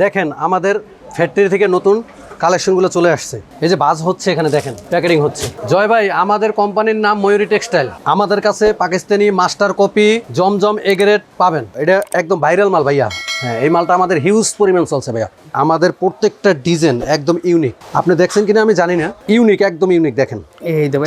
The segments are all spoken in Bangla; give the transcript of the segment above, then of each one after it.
দেখেন আমাদের ফ্যাক্টরি থেকে নতুন কালেকশনগুলো চলে আসছে। এই যে বাজ হচ্ছে এখানে দেখেন প্যাকেটিং হচ্ছে। জয় ভাই আমাদের কোম্পানির নাম ময়ূরী টেক্সটাইল আমাদের কাছে পাকিস্তানি মাস্টার কপি জমজম এগ্রেড পাবেন। এটা একদম ভাইরাল মাল ভাইয়া। হ্যাঁ এই মালটা আমাদের হিউজ পরিমাণ চলছে ভাইয়া। আমাদের প্রত্যেকটা ডিজাইন একদম ইউনিক আপনি দেখছেন কিনা আমি জানি না। ইউনিক একদম ইউনিক দেখেন।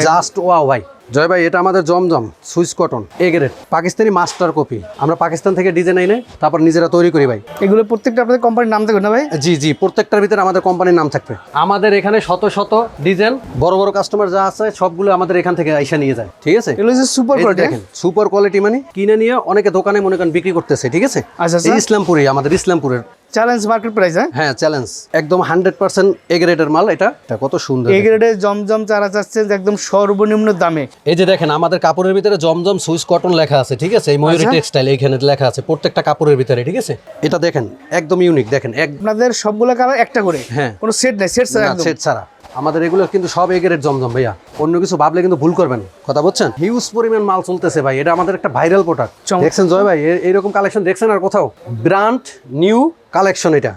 জাস্ট ওয়াও ভাই। জয় ভাই এটা আমাদের জমজম Swiss cotton A grade Pakistani master copy আমরা পাকিস্তান থেকে ডিজাইন আইনে তারপর নিজেরা তৈরি করি ভাই। এগুলো প্রত্যেকটা আপনাদের কোম্পানির নাম থাকবে না ভাই? জি জি প্রত্যেকটার ভিতরে আমাদের কোম্পানির নাম থাকবে। আমাদের এখানে শত শত ডিজাইন বড় বড় কাস্টমার যা আছে সবগুলো আমাদের এখান থেকে আইসা নিয়ে যায় ঠিক আছে? এগুলো হচ্ছে সুপার কোয়ালিটি দেখেন সুপার কোয়ালিটি মানে কিনে নিয়ে অনেকে দোকানে মনে করেন বিক্রি করতেছে ঠিক আছে? আচ্ছা আচ্ছা। ইসলামপুরে আমাদের ইসলামপুরের চ্যালেঞ্জ মার্কেট প্রাইস হ্যাঁ হ্যাঁ চ্যালেঞ্জ একদম হান্ড্রেড পার্সেন্ট এ গ্রেডের মাল এটা। এটা কত সুন্দর এ জমজম চারা চাচ্ছেন একদম সর্বনিম্ন দামে। এই যে দেখেন আমাদের কাপড়ের ভিতরে জমজম সুইস কটন লেখা আছে ঠিক আছে? এই ময়ূরী আচ্ছা। টেক্সটাইল এইখানে লেখা আছে প্রত্যেকটা কাপড়ের ভিতরে ঠিক আছে? এটা দেখেন একদম ইউনিক দেখেন আপনাদের সবগুলো কালার একটা করে। হ্যাঁ। কোনো সেট নেই সেট ছাড়া সেট ছাড়া। আমাদের এগুলো কিন্তু সব এগের জমজম ভাইয়া। অন্য কিছু ভাবলে কিন্তু ভুল করবেন। কথা বলছেন হিউজ পরিমাণ মাল চলতেছে ভাই। এটা আমাদের একটা ভাইরাল প্রোডাক্ট দেখছেন জয় ভাই? এরকম এইরকম কালেকশন দেখছেন আর কোথাও? ব্র্যান্ড নিউ কালেকশন এটা।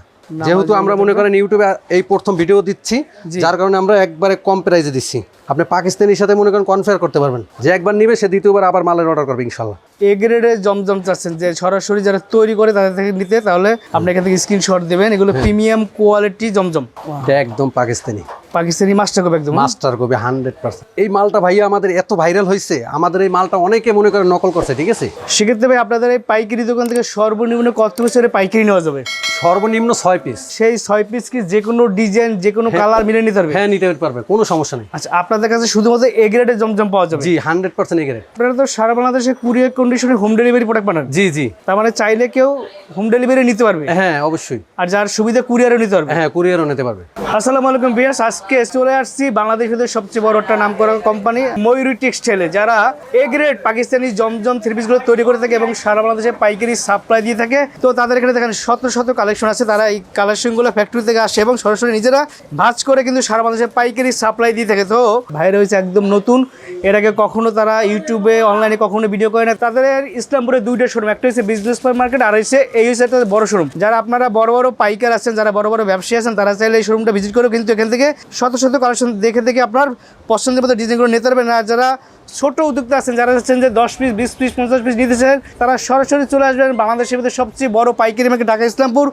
যেহেতু আমরা মনে করেন ইউটিউবে এই প্রথম ভিডিও দিচ্ছি যার কারণে আমরা একবারে কম প্রাইজে দিচ্ছি। আপনি পাকিস্তানির সাথে মনে করেন কনফেয়ার করতে পারবেন। যে একবার নিবে সে দ্বিতীয়বার আবার মালের অর্ডার করবে ইনশাল্লাহ এ গ্রেডে জমজম চাচ্ছেন যে সরাসরি যারা তৈরি করে তাদের থেকে নিতে তাহলে আপনি এখান থেকে স্ক্রিনশট দেবেন। এগুলো। প্রিমিয়াম কোয়ালিটি জমজম। এটা একদম পাকিস্তানি। পাকিস্তানি মাস্টার কপি একদম মাস্টার কবি হান্ড্রেড পার্সেন্ট এই মালটা ভাইয়া আমাদের এত ভাইরাল হয়েছে আমাদের এই মালটা অনেকে মনে করেন নকল করছে ঠিক আছে? সেক্ষেত্রে ভাই আপনাদের এই পাইকারি দোকান থেকে সর্বনিম্ন কত বছরে পাইকারি নেওয়া যাবে? সর্বনিম্ন ছয় পিস সেই ছয় পিস কি যে কোনো ডিজাইন যে কোনো কালার মিলে নিতে পারবে? হ্যাঁ নিতে পারবে কোনো সমস্যা নেই। আচ্ছা আপনাদের কাছে শুধুমাত্র এ গ্রেডের জমজম পাওয়া যাবে? জি হান্ড্রেড পার্সেন্ট এগেরে আপনারা তো সারা বাংলাদেশে কুরিয়ার কন্ডিশনে হোম ডেলিভারি প্রোডাক্ট বানান। জি জি। তার মানে চাইলে কেউ হোম ডেলিভারি নিতে পারবে? হ্যাঁ অবশ্যই। আর যার সুবিধা কুরিয়ারও নিতে পারবে? হ্যাঁ কুরিয়ারও নিতে পারবে। আসসালামু আলাইকুম বিয়াস আজকে চলে আসছি বাংলাদেশের সবচেয়ে বড় একটা নাম করা কোম্পানি ময়ূরী টেক্সটাইলে যারা A grade Pakistani Zamzam three পিসগুলো তৈরি করে থাকে এবং সারা বাংলাদেশে পাইকারি সাপ্লাই দিয়ে থাকে তো তাদের এখানে দেখেন শত শত কালেকশন আছে, তারা এই কালেকশনগুলো ফ্যাক্টরি থেকে আসে এবং সরাসরি নিজেরা ভাজ করে কিন্তু সারা বাংলাদেশে পাইকারি সাপ্লাই দিয়ে থাকে। তো ভাইরা হয়েছে একদম নতুন আগে কখনো তারা ইউটিউবে অনলাইনে কখনো ভিডিও করে না। তাদের ইসলামপুরে দুইটা শোরুম একটা হচ্ছে বিজনেস মার্কেট আর হচ্ছে এই হচ্ছে একটা বড় শোরুম যারা আপনারা বড় বড় পাইকার আছেন, যারা বড় বড় ব্যবসায়ী আছেন, তারা চাইলে এই শোরুমটা ভিজিট করে কিন্তু এখান থেকে শত শত কালেকশন দেখে দেখে আপনার পছন্দের মতো ডিজাইনগুলো নিতে পারবেন। আর যারা ছোট উদ্যোক্তা আছেন যারা চাচ্ছেন যে দশ পিস বিশ পিস পঞ্চাশ পিস নিতে চান তারা সরাসরি চলে আসবেন বাংলাদেশের মধ্যে সবচেয়ে বড় পাইকারি market Dhaka Islampur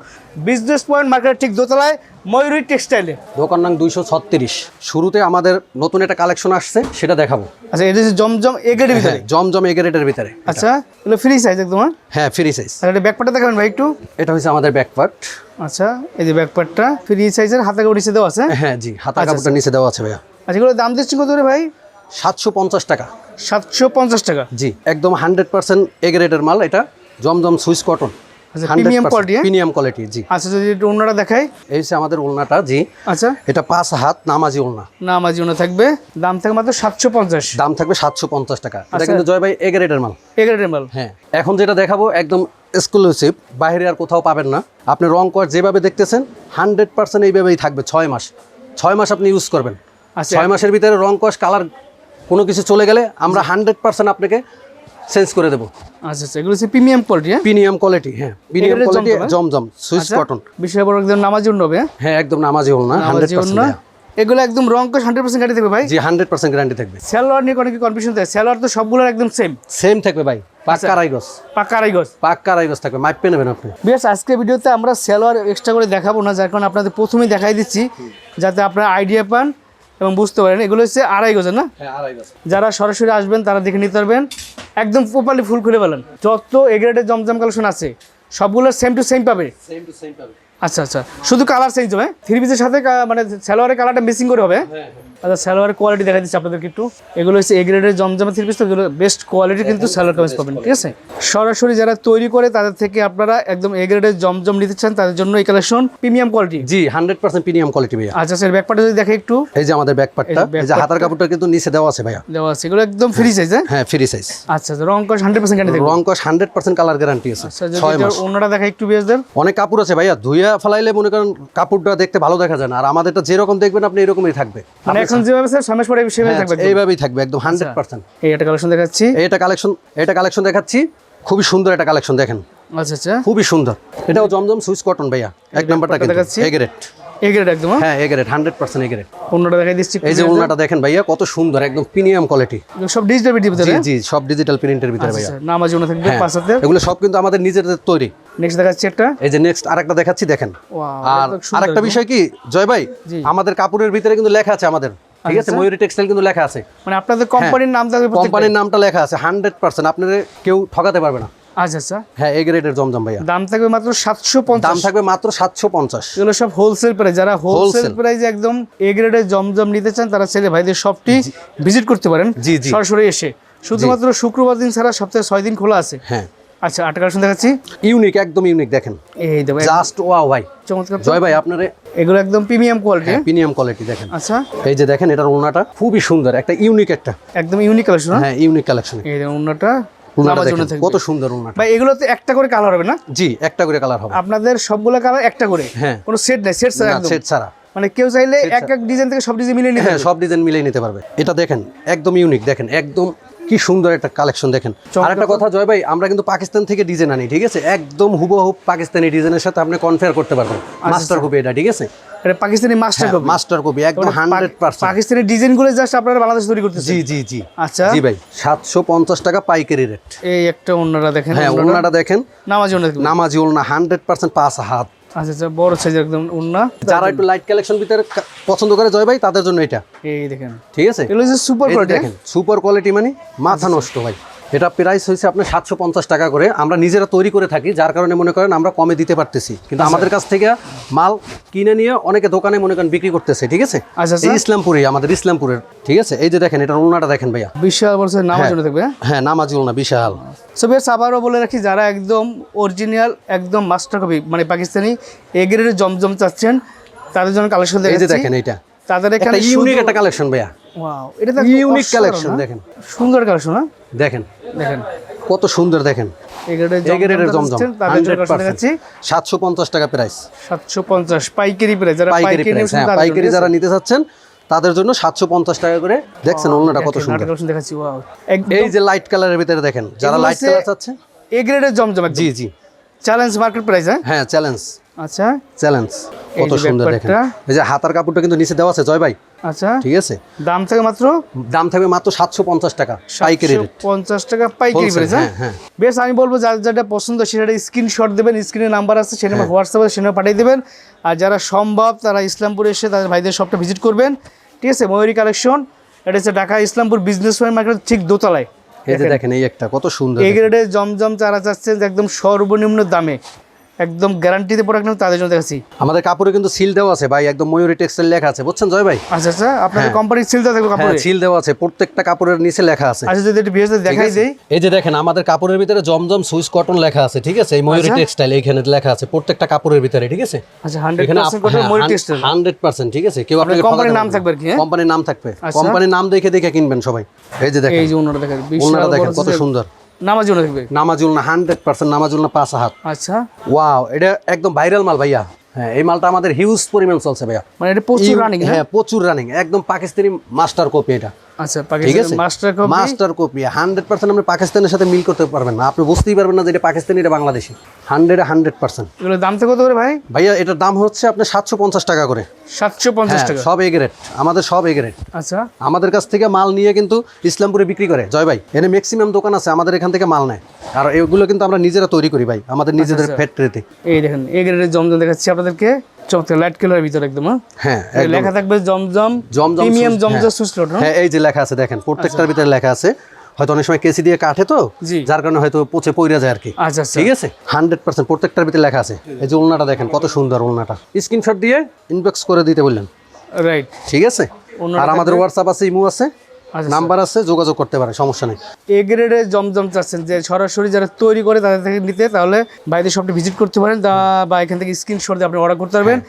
business point market ঠিক দোতলায় ময়ূরী টেক্সটাইলে দোকান নাম দুইশো ছত্রিশ। শুরুতে আমাদের নতুন একটা কালেকশন আসছে সেটা দেখাবো। আচ্ছা এটা জমজম এগেটের ভিতরে হ্যাঁ জমজম এগারেটের ভিতরে। আচ্ছা এগুলো ফ্রি সাইজ একদম হ্যাঁ? হ্যাঁ ফ্রি সাইজ আর এটা ব্যাকপার্টটা দেখাবেন ভাই একটু। এটা হচ্ছে আমাদের ব্যাকপার্ট আচ্ছা এই যে ব্যাকপার্টটা ফ্রি সাইজের হাতে কাপড় নিচে দেওয়া আছে হ্যাঁ? জি হাতা কাপড়টা নিচে দেওয়া আছে ভাইয়া। আচ্ছা এগুলো দাম দিচ্ছি কত করে ভাই? সাতশো পঞ্চাশ টাকা। সাতশো পঞ্চাশ টাকা? জি একদম হান্ড্রেড পার্সেন্ট এগারেটের মাল এটা জমজম সুইস কটন। আচ্ছা প্রিমিয়াম কোয়ালিটি প্রিমিয়াম কোয়ালিটি জি। আচ্ছা যদি একটু অন্যটা দেখাই। এই হচ্ছে আমাদের ওলনাটা জি। আচ্ছা। এটা পাঁচ হাত নামাজি ওলনা না আমার থাকবে। দাম থাকবে মাত্র সাতশো পঞ্চাশ। দাম থাকবে সাতশো পঞ্চাশ টাকা। এটা আচ্ছা। কিন্তু জয় ভাই এগারেটের মাল। এগারোটার মাল। হ্যাঁ এখন যেটা দেখাবো একদম এক্সক্লুসিভ বাইরে আর কোথাও পাবেন না। আপনি রং কর যেভাবে দেখতেছেন হান্ড্রেড পার্সেন্ট এইভাবেই থাকবে ছয় মাস। ছয় মাস আপনি ইউজ করবেন। আচ্ছা। ছয় মাসের ভিতরে রং কস কালার কোনো কিছু চলে গেলে আমরা হান্ড্রেড পার্সেন্ট আপনাকে চেঞ্জ করে দেবো। আচ্ছা আচ্ছা এগুলো হচ্ছে প্রিমিয়াম কোয়ালিটি হ্যাঁ? প্রিমিয়াম কোয়ালিটি হ্যাঁ। প্রিমিয়াম এগুলো কোয়ালিটি জমজম, জমজম সুইস আচ্ছা কটন বিষয় বড় একদম নামাজ জন্য হবে হ্যাঁ? হ্যাঁ একদম নামাজি হল না হান্ড্রেড নামাজি অন্য এগুলো একদম রং হান্ড্রেড পার্সেন্ট থাকবে ভাই? জি হান্ড্রেড পার্সেন্ট গ্যারান্টি থাকবে। স্যালোয়ার নিয়ে অনেক কনফিউশন থাকে স্যালোয়ার তো সবগুলোর একদম সেম সেম থাকবে ভাই। আচ্ছা। পাক্কা রাইগস পাক্কা আড়াই গজ পাক্কা রাইগস থাকবে নেবেন আপনি। বেশ আজকে ভিডিওতে আমরা স্যালোয়ার এক্সট্রা করে দেখাবো না যার কারণে আপনাদের প্রথমেই দেখাই দিচ্ছি যাতে আপনারা আইডিয়া পান। এবং বুঝতে পারেন এগুলো হচ্ছে আড়াই গজের না? হ্যাঁ যারা সরাসরি আসবেন তারা দেখে নিতে পারবেন। একদম প্রপারলি ফুল খুলে ফেলেন। যত এগ্রেডের জমজম কালেকশন আছে সবগুলো সেম টু সেম পাবে। সেম টু সেম পাবে। আচ্ছা আচ্ছা। শুধু কালার চেঞ্জ হবে থ্রি পিসের সাথে মানে সালোয়ারের কালারটা মিসিং করে হবে হ্যাঁ। আচ্ছা সালোয়ারের কোয়ালিটি দেখা দিচ্ছি আপনাদেরকে একটু। এগুলো হচ্ছে এ গ্রেডের জমজমে থ্রি পিস তো এগুলো বেস্ট কোয়ালিটি কিন্তু সালোয়ার কামিজ পাবেন ঠিক আছে? সরাসরি যারা তৈরি করে তাদের থেকে আপনারা একদম এ গ্রেডের জমজম নিতে চান তাদের জন্য এই কালেকশন প্রিমিয়াম কোয়ালিটি জি হান্ড্রেড পার্সেন্ট প্রিমিয়াম কোয়ালিটি ভাইয়া। আচ্ছা স্যার ব্যাকপার্টে যদি দেখে একটু। এই যে আমাদের ব্যাকপার্টটা এই যে হাতার কাপড়টা কিন্তু নিচে দেওয়া আছে ভাইয়া। দেওয়া আছে এগুলো একদম ফ্রি সাইজ হ্যাঁ? হ্যাঁ ফ্রি সাইজ আচ্ছা রং কস হান্ড্রেড পার্সেন্ট গ্যারান্টি রং কস হান্ড্রেড পার্সেন্ট কালার গ্যারান্টি আছে আচ্ছা ছয় মাস। অন্যটা দেখা একটু বিএসদের অনেক কাপড় আছে ভাইয়া ধুইয়া ফেলাইলে মনে করেন কাপড়টা দেখতে ভালো দেখা যায় না আর আমাদেরটা যেরকম দেখবেন আপনি এরকমই থাকবে। মানে এখন যেভাবে স্যার মাস পরে সেভাবে হ্যাঁ, থাকবে এইভাবেই থাকবে একদম হান্ড্রেড পার্সেন্ট এই একটা কালেকশন দেখাচ্ছি। এইটা কালেকশন এটা কালেকশন দেখাচ্ছি। খুবই সুন্দর একটা কালেকশন দেখেন। আচ্ছা আচ্ছা। খুবই সুন্দর। এটাও জমজম সুইচ কটন ভাইয়া। এক নাম্বারটা দেখাচ্ছি। এগ্রেট একদম হ্যাঁ? হ্যাঁ হান্ড্রেড পার্সেন্ট অন্যটা দেখাই দিচ্ছি এই যে দেখেন ভাইয়া কত সুন্দর একদম প্রিমিয়াম কোয়ালিটি সব ডিজিটাল ভিডিও ভিতরে জি জি সব ডিজিটাল প্রিন্টের ভিতরে ভাইয়া। আচ্ছা নামাজ জন্য থাকবে হ্যাঁ, এগুলো সব কিন্তু আমাদের নিজেদের তৈরি। নেক্সট দেখাচ্ছি একটা। এই যে নেক্সট আরেকটা দেখাচ্ছি দেখেন। আর আরেকটা বিষয় কি জয় ভাই আমাদের কাপড়ের ভিতরে কিন্তু লেখা আছে আমাদের। ঠিক আছে ময়ূরী টেক্সটাইল কিন্তু লেখা আছে। মানে আপনাদের কোম্পানির নাম থাকবে কোম্পানির নামটা লেখা আছে হান্ড্রেড পার্সেন্ট আপনাদের কেউ ঠকাতে পারবে না। আচ্ছা আচ্ছা। হ্যাঁ এই গ্রেডের জমজম ভাইয়া। দাম থাকবে মাত্র সাতশো পঞ্চাশ। দাম পঞ্চাশ থাকবে মাত্র সাতশো পঞ্চাশ। এগুলো সব হোলসেল প্রাইস যারা হোলসেল। প্রাইস একদম এ গ্রেডের জমজম নিতে চান তারা ছেলে ভাইদের ভিজিট করতে পারেন। জি, জি। সরাসরি এসে। শুধুমাত্র শুক্রবার দিন ছাড়া সপ্তাহে ছয় দিন খোলা আছে। হ্যাঁ। আচ্ছা আট কালেকশন দেখাচ্ছি। ইউনিক একদম ইউনিক দেখেন। এই দেবো জাস্ট ওয়াও ভাই। চমৎকার। জয় ভাই আপনার এগুলো একদম প্রিমিয়াম কোয়ালিটি প্রিমিয়াম কোয়ালিটি দেখেন। আচ্ছা। এই যে দেখেন এটার ওনাটা খুবই সুন্দর একটা ইউনিক একটা। একদম ইউনিক কালেকশন হ্যাঁ? ইউনিক কালেকশন এই ওনাটা কত সুন্দর ওনাটা ভাই এগুলোতে একটা করে কালার হবে না? জি একটা করে কালার হবে। আপনাদের সবগুলো কালার একটা করে? হ্যাঁ। কোনো সেট নাই সেট ছাড়া সেট ছাড়া। মানে কেউ চাইলে এক এক ডিজাইন থেকে সব ডিজাইন মিলিয়ে নিতে হ্যাঁ সব ডিজাইন মিলিয়ে নিতে পারবে। এটা দেখেন একদম ইউনিক দেখেন একদম কি সুন্দর একটা কালেকশন দেখেন। আর একটা কথা জয় ভাই আমরা কিন্তু পাকিস্তান থেকে ডিজাইন আনি ঠিক আছে? একদম হুবহু পাকিস্তানি ডিজাইনের সাথে আপনি কনফেয়ার করতে পারবেন। মাস্টার কপি এটা ঠিক আছে? এটা Pakistani master copy master copy একদম হান্ড্রেড পার্সেন্ট পাকিস্তানি ডিজাইনগুলো জাস্ট আপনারা বাংলাদেশে তৈরি করতেছেন। জি জি জি। আচ্ছা। জি ভাই সাতশো পঞ্চাশ টাকা পাইকারি রেট এই একটা অন্যরা দেখেন হ্যাঁ ওড়নাটা। ওনাটা দেখেন। নামাজ দেখবেন। নামাজি হান্ড্রেড পার্সেন্ট পাঁচ হাত। আচ্ছা আচ্ছা বড় সাইজের একদম উন্না। যারা একটু লাইট কালেকশন ভিতরে পছন্দ করে জয় ভাই তাদের জন্য এটা। এই দেখেন। ঠিক আছে? এগুলো সুপার কোয়ালিটি দেখেন সুপার কোয়ালিটি মানে মাথা নষ্ট ভাই। এটা প্রাইস হয়েছে আপনার সাতশো পঞ্চাশ টাকা করে। আমরা নিজেরা তৈরি করে থাকি যার কারণে মনে করেন আমরা কমে দিতে পারতেছি। কিন্তু আচ্ছা। আমাদের কাছ থেকে মাল কিনে নিয়ে অনেকে দোকানে মনে করেন বিক্রি করতেছে ঠিক আছে? আচ্ছা ইসলামপুরে আমাদের ইসলামপুরের ঠিক আছে? এই যে দেখেন এটা ওনাটা দেখেন ভাইয়া। বিশাল সাইজের নামাজ জন্য দেখবে হ্যাঁ? নামাজি ওলনা বিশাল। সো বেশ আবারও বলে রাখি যারা একদম অরিজিনাল একদম মাস্টার কপি মানে পাকিস্তানি এ গ্রেডের জমজম চাচ্ছেন তাদের জন্য কালেকশন এই যে দেখেন এইটা। তাদের এখানে ইউনিক একটা কালেকশন ভাইয়া। ওয়াও এটা ইউনিক কালেকশন দেখেন। সুন্দর কালেকশন না দেখেন। দেখেন। কত সুন্দর দেখেন। জমজম। টাকা প্রাইস পাইকারি প্রাইস যারা হ্যাঁ পাইকারি যারা নিতে চাচ্ছেন তাদের জন্য সাতশো পঞ্চাশ টাকা করে। দেখছেন ওলনাটা কত সুন্দর। দেখাচ্ছি ওয়াও এই যে লাইট কালারের ভিতরে দেখেন যারা লাইট কালার চাচ্ছে এ গ্রেডের জমজম জি জি। চ্যালেঞ্জ মার্কেট প্রাইস হ্যাঁ? হ্যাঁ চ্যালেঞ্জ আচ্ছা। চ্যালেঞ্জ কত সুন্দর দেখেন। এই যে হাতার কাপড়টা কিন্তু নিচে দেওয়া আছে জয় ভাই। আচ্ছা। ঠিক আছে? দাম থেকে মাত্র? দাম থাকবে মাত্র সাতশো পঞ্চাশ টাকা পাইকারি রেট পঞ্চাশ টাকা পাইকারি Wholesale, প্রাইস হ্যাঁ? হ্যাঁ, বেশ আমি বলব যার যেটা পছন্দ সেটা স্ক্রিনশট দেবেন স্ক্রিনে নাম্বার আছে সেটা হ্যাঁ। হোয়াটসঅ্যাপে সেটা পাঠিয়ে দেবেন। আর যারা সম্ভব তারা ইসলামপুরে এসে তাদের ভাইদের শপটা ভিজিট করবেন। ঠিক আছে ময়ূরী কালেকশন এটা হচ্ছে ঢাকা ইসলামপুর বিজনেস মার্কেট ঠিক দোতলায়। এই যে দেখেন। এই একটা কত সুন্দর এই গ্রেডে জমজম চারা চাচ্ছেন একদম সর্বনিম্ন দামে। একদম গ্যারান্টিতে প্রোডাক্ট নেব তাদের জন্য দেখাচ্ছি। আমাদের কাপড়ে কিন্তু সিল দেওয়া আছে ভাই একদম ময়ূরী টেক্সটাইল লেখা আছে বুঝছেন জয় ভাই? আচ্ছা আচ্ছা আপনাদের কোম্পানির সিলটা থাকবে হ্যাঁ কাপড়ে? সিল দেওয়া আছে প্রত্যেকটা কাপড়ের নিচে লেখা আছে। আচ্ছা যদি একটু ভিডিওতে দেখাই দেই। এই যে দেখেন আমাদের কাপড়ের ভিতরে জমজম সুইস কটন লেখা আছে ঠিক আছে? এই ময়ূরী আচ্ছা। টেক্সটাইল এইখানে লেখা আছে প্রত্যেকটা কাপড়ের ভিতরে ঠিক আছে? আচ্ছা হান্ড্রেড এখানে পার্সেন্ট কথা ময়ূরী টেক্সটাইল হান্ড্রেড পার্সেন্ট ঠিক আছে? কেউ আপনাকে কোম্পানির নাম থাকবে কি, হ্যাঁ? কোম্পানির নাম থাকবে। আচ্ছা। কোম্পানির নাম দেখে দেখে কিনবেন সবাই। এই যে দেখেন। এই যে ওনারা দেখেন ওনারা দেখেন কত সুন্দর। নামাজ জন্য থাকবে নামাজুল না হান্ড্রেড পার্সেন্ট নামাজুল না পাঁচ হাত। আচ্ছা। ওয়াও এটা একদম ভাইরাল মাল ভাইয়া। হ্যাঁ এই মালটা আমাদের হিউজ পরিমাণ চলছে ভাইয়া। মানে এটা প্রচুর রানিং হ্যাঁ প্রচুর রানিং একদম পাকিস্তানি মাস্টার কপি এটা। আচ্ছা ঠিক আছে? Master master copy hundred percent আপনি পাকিস্তানের সাথে মিল করতে পারবেন না। আপনি বুঝতেই পারবেন না যে এটা পাকিস্তানি এটা বাংলাদেশি। Hundred hundred percent. এগুলোর দাম কত করে ভাই? ভাইয়া এটার দাম হচ্ছে আপনার সাতশো পঞ্চাশ টাকা করে। সাতশো পঞ্চাশ হ্যাঁ টাকা? সব আমাদের সব আচ্ছা। আমাদের কাছ থেকে মাল নিয়ে কিন্তু ইসলামপুরে বিক্রি করে। জয় ভাই এনে ম্যাক্সিমাম দোকান আছে আমাদের এখান থেকে মাল নেয়। আর এগুলো কিন্তু আমরা নিজেরা তৈরি করি ভাই আমাদের আচ্ছা, নিজেদের ফ্যাক্টরিতে এই দেখেন এই গ্রেডের জমজম দেখাচ্ছি আপনাদেরকে। চমৎকার লাইট ভিতরে একদম হ্যাঁ? হ্যাঁ। লেখা থাকবে জমজম জমজম প্রিমিয়াম সুস- জমজম হ্যাঁ। সুসলট হ্যাঁ এই যে লেখা আছে দেখেন প্রত্যেকটার ভিতরে লেখা আছে। হয়তো অনেক সময় কেসি দিয়ে কাটে তো জি। যার কারণে হয়তো পচে পইরা যায় আর কি। আচ্ছা আচ্ছা। ঠিক আছে? হান্ড্রেড পার্সেন্ট প্রত্যেকটার ভিতরে লেখা আছে। এই যে উলনাটা দেখেন কত সুন্দর উলনাটা স্ক্রিনশট দিয়ে? ইনবক্স করে দিতে বললেন। রাইট ঠিক আছে? আর আমাদের হোয়াটসঅ্যাপ আছে ইমো আছে আচ্ছা নাম্বার আছে যোগাযোগ করতে পারে সমস্যা নেই। এ গ্রেডের জমজম চাচ্ছেন যে সরাসরি যারা তৈরি করে তাদের থেকে নিতে তাহলে বাইরে শপটি ভিজিট করতে পারেন বা এখান থেকে স্ক্রিনশট দিয়ে আপনি অর্ডার করতে পারবেন।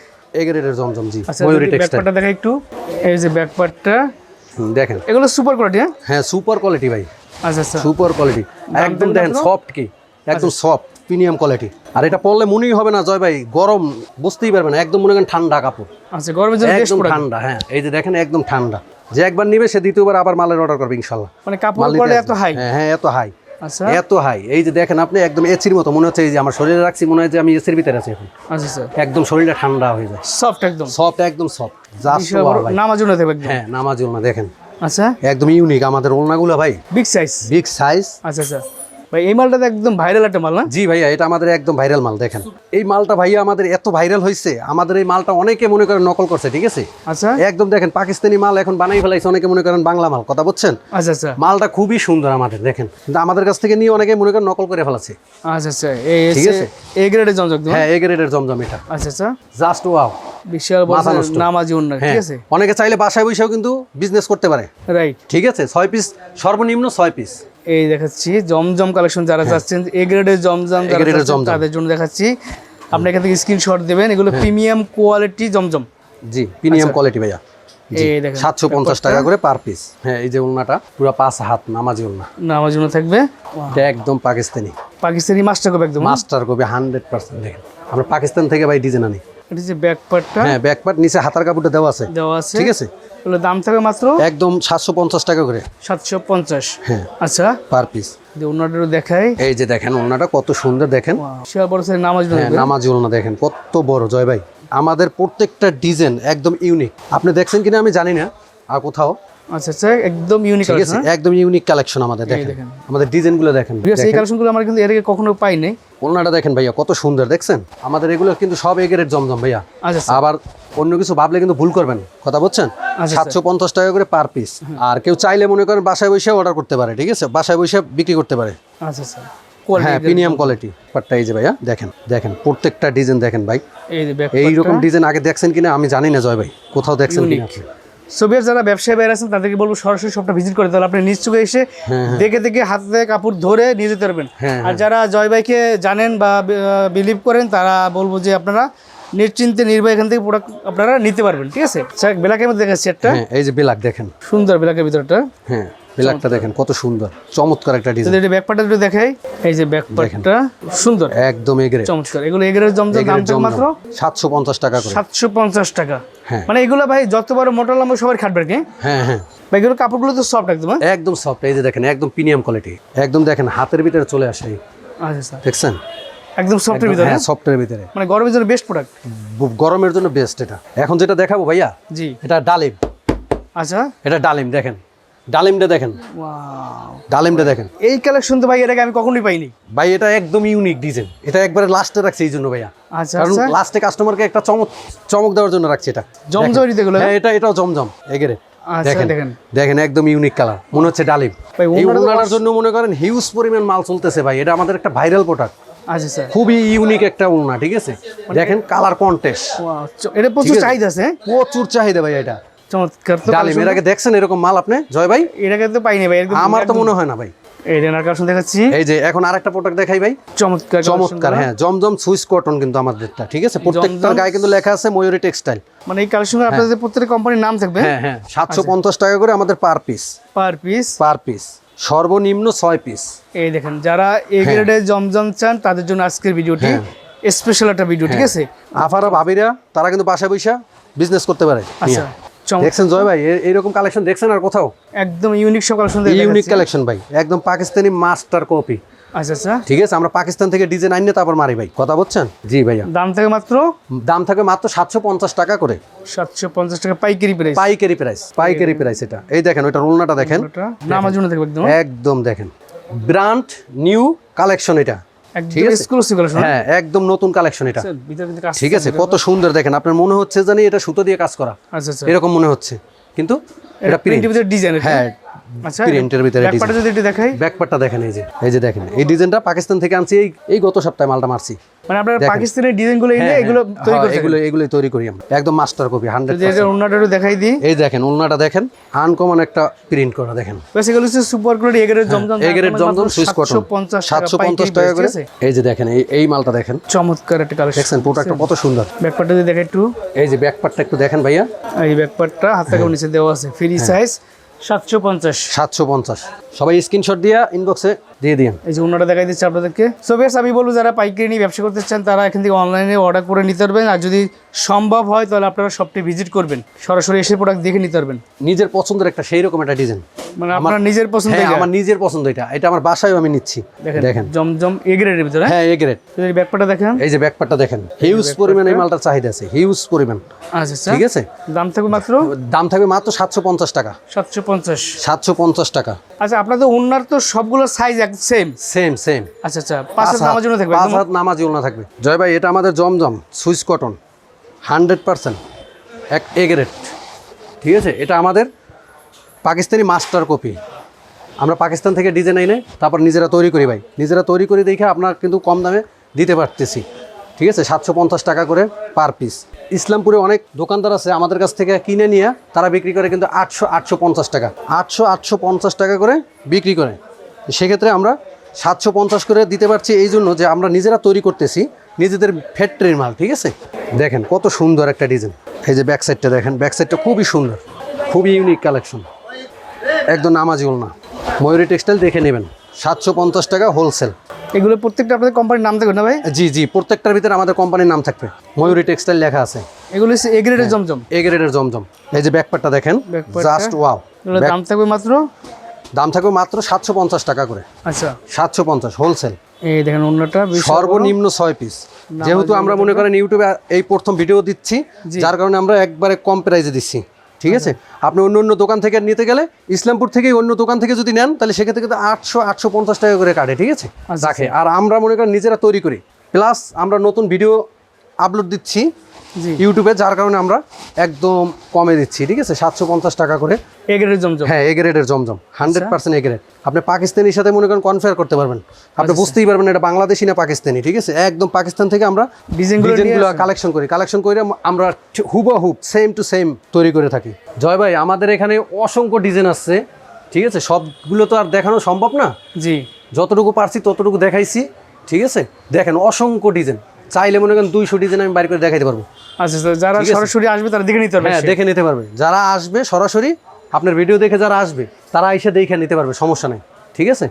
এগ্রেডের জমজম জি। আচ্ছা ময়ূরী টেক্সটাইল ব্যাকপার্টটা দেখা একটু। এই যে ব্যাকপার্টটা দেখেন। এগুলো সুপার কোয়ালিটি হ্যাঁ? হ্যাঁ সুপার কোয়ালিটি ভাই। আচ্ছা আচ্ছা। সুপার কোয়ালিটি একদম দেখেন সফট কি? একদম। সফট প্রিমিয়াম কোয়ালিটি আর এটা পরলে মনেই হবে না জয় ভাই গরম বুঝতেই পারবেন না একদম মনে করেন ঠান্ডা কাপড়। আচ্ছা গরমের জন্য একদম ঠান্ডা হ্যাঁ এই যে দেখেন একদম ঠান্ডা। যে একবার নিবে সে দ্বিতীয়বার আবার মালের অর্ডার করবে ইনশাল্লাহ। মানে কাপড় কোয়ালিটি এত হাই হ্যাঁ হ্যাঁ এত হাই আচ্ছা। এত হাই এই যে দেখেন আপনি একদম এসির মতো মনে হচ্ছে এই যে আমার শরীরে রাখছি মনে হয় যে আমি এসির ভিতরে আছি এখন। আচ্ছা স্যার একদম শরীরটা ঠান্ডা হয়ে যায়। সফট একদম। সফট একদম সফট জাস্ট নামাজ উন্নত দেখবেন হ্যাঁ নামাজ না দেখেন। আচ্ছা। একদম ইউনিক আমাদের ওলনাগুলো ভাই। বিগ সাইজ বিগ সাইজ আচ্ছা আচ্ছা। ভাই এই মালটা তো একদম ভাইরাল একটা মাল না? জি ভাইয়া এটা আমাদের একদম ভাইরাল মাল দেখেন। এই মালটা ভাইয়া আমাদের এত ভাইরাল হয়েছে আমাদের এই মালটা অনেকে মনে করেন নকল করছে ঠিক আছে? আচ্ছা। একদম দেখেন পাকিস্তানি মাল এখন বানাই ফেলাইছে অনেকে মনে করেন বাংলা মাল কথা বুঝছেন? আচ্ছা আচ্ছা। মালটা খুবই সুন্দর আমাদের দেখেন। কিন্তু আমাদের কাছ থেকে নিয়ে অনেকে মনে করেন নকল করে ফেলাচ্ছে। আচ্ছা আচ্ছা। এই ঠিক আছে। এ গ্রেডের জমজক দেবো হ্যাঁ এ গ্রেডের জমজম এটা। আচ্ছা আচ্ছা। জাস্ট ওয়াও বিশাল নামাজি উন্নত হ্যাঁ। ঠিক আছে? অনেকে চাইলে বাসায় বসেও কিন্তু বিজনেস করতে পারে। রাইট ঠিক আছে? ছয় পিস সর্বনিম্ন ছয় পিস এই দেখাচ্ছি জমজম কালেকশন যারা চাচ্ছেন এ গ্রেডের জমজম। তাদের জন্য দেখাচ্ছি। আপনি এখান থেকে স্ক্রিনশট দেবেন এগুলো প্রিমিয়াম কোয়ালিটি জমজম। জি প্রিমিয়াম কোয়ালিটি ভাইয়া। আচ্ছা। এই দেখেন সাতশো পঞ্চাশ টাকা করে পার পিস হ্যাঁ এই যে উলনাটা পুরো পাঁচ হাত নামাজি উলনা থাকবে। এটা একদম পাকিস্তানি। পাকিস্তানি মাস্টার কবে একদম মাস্টার কবি হান্ড্রেড পার্সেন্ট দেখেন আমরা পাকিস্তান থেকে ভাই ডিজাইন আনি। এটা যে ব্যাক পার্টটা হ্যাঁ ব্যাক পার্ট নিচে হাতার কাপড়টা দেওয়া আছে। দেওয়া আছে। ঠিক আছে? এগুলো দাম থাকবে মাত্র? একদম সাতশো পঞ্চাশ টাকা করে। সাতশো পঞ্চাশ। হ্যাঁ। আচ্ছা। Per piece. দেখাই। এই যে দেখেন ওনাটা কত সুন্দর দেখেন। বড় নামাজ হ্যাঁ নামাজি দেখেন কত বড়। জয় ভাই আমাদের প্রত্যেকটা ডিজাইন একদম ইউনিক। আপনি দেখছেন কিনা আমি জানি না আর কোথাও। আচ্ছা আচ্ছা একদম ইউনিক ঠিক আছে একদম ইউনিক কালেকশন আমাদের দেখেন। দেখেন। আমাদের ডিজাইনগুলো দেখেন এই কালেকশনগুলো আমরা কিন্তু এর আগে কখনো পাই নাই ওলনাটা দেখেন ভাইয়া কত সুন্দর দেখছেন? আমাদের এগুলো কিন্তু সব এগের জমজম ভাইয়া। আচ্ছা আবার অন্য কিছু ভাবলে কিন্তু ভুল করবেন কথা বলছেন। সাতশো পঞ্চাশ টাকা করে পার পিস আর কেউ চাইলে মনে করেন বাসায় বসে অর্ডার করতে পারে ঠিক আছে? বাসায় বসে বিক্রি করতে পারে। আচ্ছা হ্যাঁ প্রিমিয়াম কোয়ালিটি পাটটা এই যে ভাইয়া দেখেন দেখেন প্রত্যেকটা ডিজাইন দেখেন ভাই। এইরকম ডিজাইন আগে দেখছেন কিনা আমি জানি না জয় ভাই কোথাও দেখছেন কিনা। ছবির যারা ব্যবসায়ী বাইরে আছেন তাদেরকে বলব সরাসরি সবটা ভিজিট করে তাহলে আপনি নিজ চোখে এসে দেখে দেখে হাতে কাপড় ধরে নিয়ে যেতে পারবেন। হ্যাঁ, আর যারা জয় ভাইকে জানেন বা বিলিভ করেন তারা বলব যে আপনারা নিশ্চিন্তে নির্ভয় এখান থেকে প্রোডাক্ট আপনারা নিতে পারবেন ঠিক আছে? স্যার ব্ল্যাকের মধ্যে দেখাচ্ছি একটা। হ্যাঁ এই যে বেলাক দেখেন। সুন্দর ব্ল্যাকের ভিতরটা। হ্যাঁ। বেলাকটা দেখেন কত সুন্দর চমৎকার একটা ডিজাইন যদি ব্যাক পার্টটা একটু দেখাই এই যে ব্যাক পার্টটা সুন্দর। একদম এগরে। চমৎকার এগুলো এগের জমজম দাম মাত্র সাতশো পঞ্চাশ টাকা করে। সাতশো পঞ্চাশ টাকা। হ্যাঁ। মানে এগুলো ভাই যত বড় মোটা লম্বা সবার খাটবে কি হ্যাঁ হ্যাঁ। ভাই এগুলো কাপড়গুলো তো সফট একদম হ্যাঁ? একদম সফট এই যে দেখেন একদম প্রিমিয়াম কোয়ালিটি একদম দেখেন হাতের ভিতরে চলে আসে আচ্ছা স্যার। দেখছেন? একদম সফটের ভিতরে হ্যাঁ সফটের ভিতরে। মানে গরমের জন্য বেস্ট প্রোডাক্ট গরমের জন্য বেস্ট এটা। এখন যেটা দেখাবো ভাইয়া জি। এটা ডালিম। আচ্ছা। এটা ডালিম দেখেন। ডালিমটা দেখেন। ডালিমটা দেখেন। এই কালেকশন তো ভাই এটাকে আমি কখনোই পাইনি। ভাই এটা একদম ইউনিক ডিজাইন এটা একবারে লাস্টে রাখছি এই জন্য ভাইয়া। আচ্ছা কারণ আচ্ছা। লাস্টে কাস্টমারকে একটা চমক চমক দেওয়ার জন্য রাখছি এটা। জমজমারিতে এগুলো? হ্যাঁ এটা এটাও জমজম এগেরে আচ্ছা দেখেন। দেখেন। একদম ইউনিক কালার মনে হচ্ছে ডালিম। এই ওনাটার জন্য মনে করেন হিউজ পরিমাণ মাল চলতেছে ভাই। এটা আমাদের একটা ভাইরাল প্রোডাক্ট আচ্ছা স্যার। খুবই ইউনিক একটা ওড়না ঠিক আছে? দেখেন কালার কন্টেস্ট এটা প্রচুর চাহিদা আছে হ্যাঁ? প্রচুর চাহিদা ভাই এটা। চমৎকার তো ডালিম এর আগে দেখছেন এরকম মাল আপনি? জয় ভাই? এর আগে তো পাইনি ভাই আমার তো মনে হয় না ভাই। এই রেনার কালেকশন দেখাচ্ছি। এই যে এখন আরেকটা প্রোডাক্ট দেখাই ভাই। চমৎকার চমৎকার হ্যাঁ জমজম সুইস কটন কিন্তু আমাদেরটা ঠিক আছে? প্রত্যেকটার গায়ে কিন্তু লেখা আছে ময়ূরী টেক্সটাইল। মানে এই কালেকশনে আপনাদের প্রত্যেকটা কোম্পানির নাম থাকবে? হ্যাঁ হ্যাঁ সাতশো পঞ্চাশ টাকা করে আমাদের per piece per piece per piece সর্বনিম্ন ছয় পিস এই দেখেন যারা এ জমজম চান তাদের জন্য আজকের ভিডিওটি হ্যাঁ। স্পেশাল একটা ভিডিও ঠিক আছে? আফারা ভাবিরা তারা কিন্তু বাসায় বৈশা বিজনেস করতে পারে। আচ্ছা। দেখছেন জয় ভাই এ- এইরকম কালেকশন দেখছেন আর কোথাও? একদম ইউনিক সব কালেকশন ইউনিক কালেকশন ভাই একদম পাকিস্তানি মাস্টার কপি আচ্ছা আচ্ছা। ঠিক আছে আমরা পাকিস্তান থেকে ডিজাইন আনিয়ে তারপর মারি ভাই। কথা বলছেন? জি ভাইয়া। দাম থাকে মাত্র? দাম মাত্র সাতশো পঞ্চাশ টাকা করে। সাতশো পঞ্চাশ টাকা পাইকারি প্রাইস পাইকারি প্রাইস পাইকারি প্রাইস এটা। এই দেখেন ওইটা রোলনাটা দেখেন। একদম। একদম দেখেন। ব্র্যান্ড নিউ কালেকশন এটা। ঠিক আছে। এক্সক্লুসিভ কালেকশন হ্যাঁ একদম নতুন কালেকশন এটা। ভিতরে কিন্তু কাজ ঠিক আছে কত সুন্দর দেখেন আপনার মনে হচ্ছে জানি এটা সুতো দিয়ে কাজ করা। আচ্ছা আচ্ছা। এরকম মনে হচ্ছে। কিন্তু এটা এটা প্রিন্টের ভিতরে ডিজাইন হ্যাঁ আচ্ছা প্রিন্টের ভিতরে ব্যাকপার্টে যদি দেখাই। ব্যাকপারটা দেখেন এই যে এই যে দেখেন এই ডিজাইনটা পাকিস্তান থেকে আনছি এই এই গত সপ্তাহে মালটা মারছি। মানে আপনারা পাকিস্তানের ডিজাইনগুলো এনে হ্যাঁ, এগুলো হ্যাঁ, তৈরি হ্যাঁ, এগুলো এগুলো তৈরি করি আমরা। একদম মাস্টার কপি হান্ড্রেড এটা একটু দেখাই দিই। এই দেখেন দেখেন। আনকমন একটা প্রিন্ট করা দেখেন। বেশ এগুলো হচ্ছে সুপার কোয়ালিটি এগের জমজম এগের জমজম সুইস কটন 750 টাকা করে। এই যে দেখেন এই এই মালটা দেখেন। চমৎকার একটা কালেকশন দেখছেন প্রোডাক্টটা কত সুন্দর। ব্যাকপার্টটা যদি দেখাই একটু। এই যে ব্যাকপারটা একটু দেখেন ভাইয়া। এই ব্যাকপার্টটা হাত থেকে নিচে দেওয়া আছে। ফ্রি সাইজ সাতশো পঞ্চাশ। সাতশো পঞ্চাশ। সবাই স্ক্রিনশট দিয়া ইনবক্সে দিয়ে দিন এই যে অন্যটা দেখাই দিচ্ছে আপনাদেরকে। সো বেশ আমি বলব যারা পাইকারি নিয়ে ব্যবসা করতে চান তারা এখান থেকে অনলাইনে অর্ডার করে নিতে পারবেন। আর যদি সম্ভব হয় তাহলে আপনারা শপটি ভিজিট করবেন। সরাসরি এসে প্রোডাক্ট দেখে নিতে পারবেন। নিজের পছন্দের একটা সেই রকম একটা ডিজাইন মানে আপনার নিজের পছন্দ হ্যাঁ আমার নিজের পছন্দ এটা। এটা আমার বাসায়ও আমি নিচ্ছি। দেখেন দেখেন। জমজম ভিতরে হ্যাঁ? হ্যাঁ এ গ্রেড যদি ব্যাকপাটা দেখেন। এই যে দেখেন। হিউজ পরিমাণ এই মালটার চাহিদা আছে। হিউজ পরিমাণ। আচ্ছা আচ্ছা। ঠিক আছে? দাম থাকবে মাত্র? দাম থাকবে মাত্র সাতশো পঞ্চাশ টাকা। সাতশো পঞ্চাশ। সাতশো পঞ্চাশ টাকা। আচ্ছা আপনাদের ওনার তো সবগুলো সাইজ এক সেম সেম সেম আচ্ছা আচ্ছা পাঁচ হাত নামার জন্য থাকবে পাঁচ? হাত নামাজি ওলনা থাকবে। জয় ভাই এটা আমাদের জমজম সুইস কটন হান্ড্রেড পার্সেন্ট এক এ গ্রেড ঠিক আছে? এটা আমাদের পাকিস্তানি মাস্টার কপি আমরা পাকিস্তান থেকে ডিজাইন এনে তারপর নিজেরা তৈরি করি ভাই। নিজেরা তৈরি করে দেখে আপনার কিন্তু কম দামে দিতে পারতেছি। ঠিক আছে? সাতশো পঞ্চাশ টাকা করে পার পিস ইসলামপুরে অনেক দোকানদার আছে আমাদের কাছ থেকে কিনে নিয়ে তারা বিক্রি করে কিন্তু আটশো আটশো পঞ্চাশ টাকা। আটশো আটশো পঞ্চাশ টাকা করে বিক্রি করে। সেক্ষেত্রে আমরা সাতশো পঞ্চাশ করে দিতে পারছি এই জন্য যে আমরা নিজেরা তৈরি করতেছি নিজেদের ফ্যাক্টরির মাল ঠিক আছে? দেখেন কত সুন্দর একটা ডিজাইন। এই যে ব্যাক সাইডটা দেখেন ব্যাক সাইডটা খুবই সুন্দর খুবই ইউনিক কালেকশন একদম নামাজি না। ময়ূরী টেক্সটাইল দেখে নেবেন সাতশো পঞ্চাশ টাকা হোলসেল এগুলো প্রত্যেকটা আপনাদের কোম্পানির নাম থাকবে না ভাই? জি জি প্রত্যেকটার ভিতরে আমাদের কোম্পানির নাম থাকবে। ময়ূরী টেক্সটাইল লেখা আছে। এগুলো হচ্ছে এগ্রেডের জমজম। এ গ্রেডের জমজম। এই যে ব্যাকপারটা দেখেন জাস্ট ওয়াও দাম থাকবে মাত্র দাম থাকবে মাত্র সাতশো পঞ্চাশ টাকা করে। আচ্ছা। সাতশো পঞ্চাশ হোলসেল এই দেখেন অন্যটা সর্বনিম্ন ছয় পিস যেহেতু আমরা মনে করেন ইউটিউবে এই প্রথম ভিডিও দিচ্ছি যার কারণে আমরা একবারে কম প্রাইজে দিচ্ছি। ঠিক আছে? আপনি অন্য অন্য দোকান থেকে নিতে গেলে ইসলামপুর থেকে অন্য দোকান থেকে যদি নেন তাহলে সেক্ষেত্রে কিন্তু আটশো আটশো পঞ্চাশ টাকা করে কাটে ঠিক আছে? আচ্ছা, রাখে। আর আমরা মনে করেন নিজেরা তৈরি করি। প্লাস আমরা নতুন ভিডিও আপলোড দিচ্ছি। ইউটিউবে যার কারণে আমরা একদম কমে দিচ্ছি ঠিক আছে? সাতশো পঞ্চাশ টাকা করে। এগ্রেডের জমজম। হ্যাঁ এ গ্রেডের জমজম হান্ড্রেড পার্সেন্ট এ গ্রেড আপনি পাকিস্তানির সাথে মনে করেন কনফেয়ার করতে পারবেন। আপনি বুঝতেই পারবেন এটা বাংলাদেশি না পাকিস্তানি ঠিক আছে? একদম পাকিস্তান থেকে আমরা ডিজাইনগুলো কালেকশন করি। কালেকশন করে আমরা হুবহুব সেম টু সেম তৈরি করে থাকি। জয় ভাই আমাদের এখানে অসংখ্য ডিজাইন আসছে ঠিক আছে? সবগুলো তো আর দেখানো সম্ভব না? জি। যতটুকু পারছি ততটুকু দেখাইছি ঠিক আছে? দেখেন অসংখ্য ডিজাইন চাইলে মনে করেন দুইশো ডিজাইন আমি বাইরে করে দেখাইতে পারব। আচ্ছা আচ্ছা যারা সরাসরি আসবে তারা দেখে নিতে পারবে হ্যাঁ দেখে নিতে পারবে। যারা আসবে সরাসরি আপনার ভিডিও দেখে যারা আসবে তারা এসে দেখে নিতে পারবে সমস্যা নেই। ঠিক আছে?